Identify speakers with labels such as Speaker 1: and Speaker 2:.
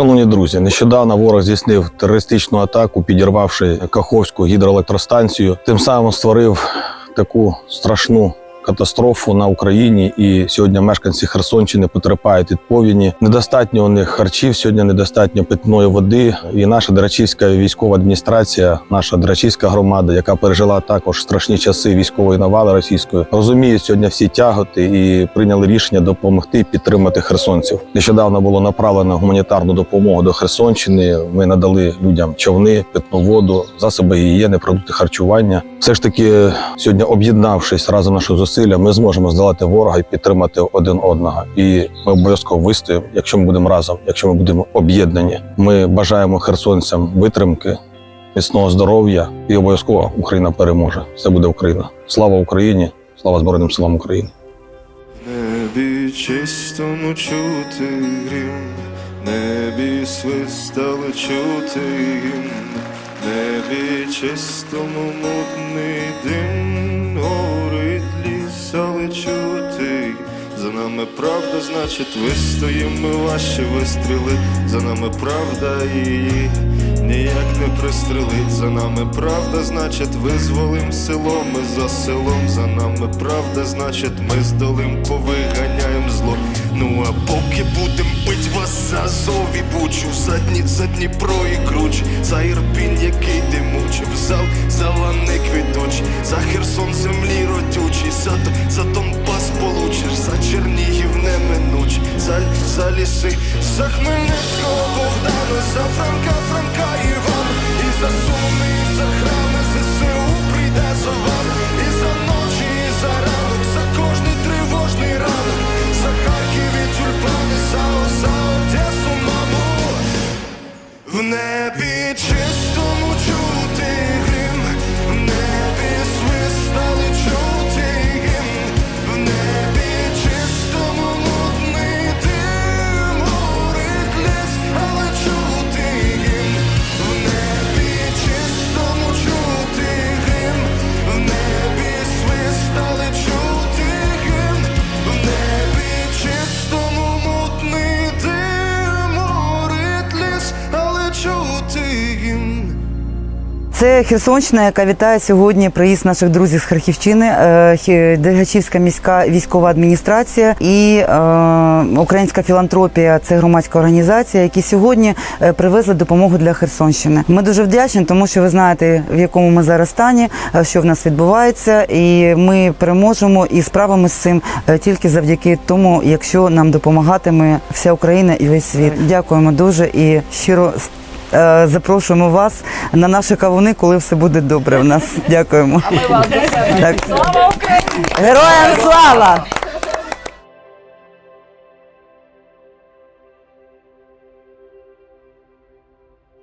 Speaker 1: Шановні друзі, нещодавно ворог здійснив терористичну атаку, підірвавши Каховську гідроелектростанцію. Тим самим створив таку страшну катастрофу на Україні. І сьогодні мешканці Херсонщини потерпають від повіні. Недостатньо у них харчів, сьогодні недостатньо питної води. І наша Дерачівська військова адміністрація, наша Дерачівська громада, яка пережила також страшні часи військової навали російської, розуміє сьогодні всі тяготи і прийняли рішення допомогти підтримати херсонців. Нещодавно було направлено гуманітарну допомогу до Херсонщини. Ми надали людям човни, питну воду, засоби гігієни, продукти харчування. Все ж таки, сьогодні об'єднавшись разом наші зусилля, ми зможемо здолати ворога і підтримати один одного. І ми обов'язково вистоїмо, якщо ми будемо разом, якщо ми будемо об'єднані. Ми бажаємо херсонцям витримки, міцного здоров'я і обов'язково Україна переможе. Все буде Україна. Слава Україні! Слава Збройним силам України!
Speaker 2: Небі чистому чути грім, небі свистали чути гімн, небі чистому мутний дим, За нами правда, значить вистоїмо ваші вистріли, за нами правда її ніяк не пристрелить. За нами правда, значить визволим село, ми за селом, за нами правда, значить ми здолим, повиганяєм зло. Ну а поки будем бить вас за зові бучу, за, Дні, за Дніпро і круч, за Ірпінь, який ти мучив, зал, за лани квіточі, за Херсон землі родючий, за, за Донбас неминуч, за, ліси, за Хмельницького Богдана, за Франка, Франка Івана, і за сумний, за храми
Speaker 3: Це Херсонщина, яка вітає сьогодні приїзд наших друзів з Харківщини, е, Дергачівська міська військова адміністрація і е, Українська філантропія це громадська організація, які сьогодні е, привезли допомогу для Херсонщини. Ми дуже вдячні, тому що ви знаєте, в якому ми зараз стані, що в нас відбувається, і ми переможемо і справимося з цим тільки завдяки тому, якщо нам допомагатиме вся Україна і весь світ. Дякуємо дуже і щиро. Е, Запрошуємо вас на наші кавуни, коли все буде добре в нас. Дякуємо. Так. Героям слава!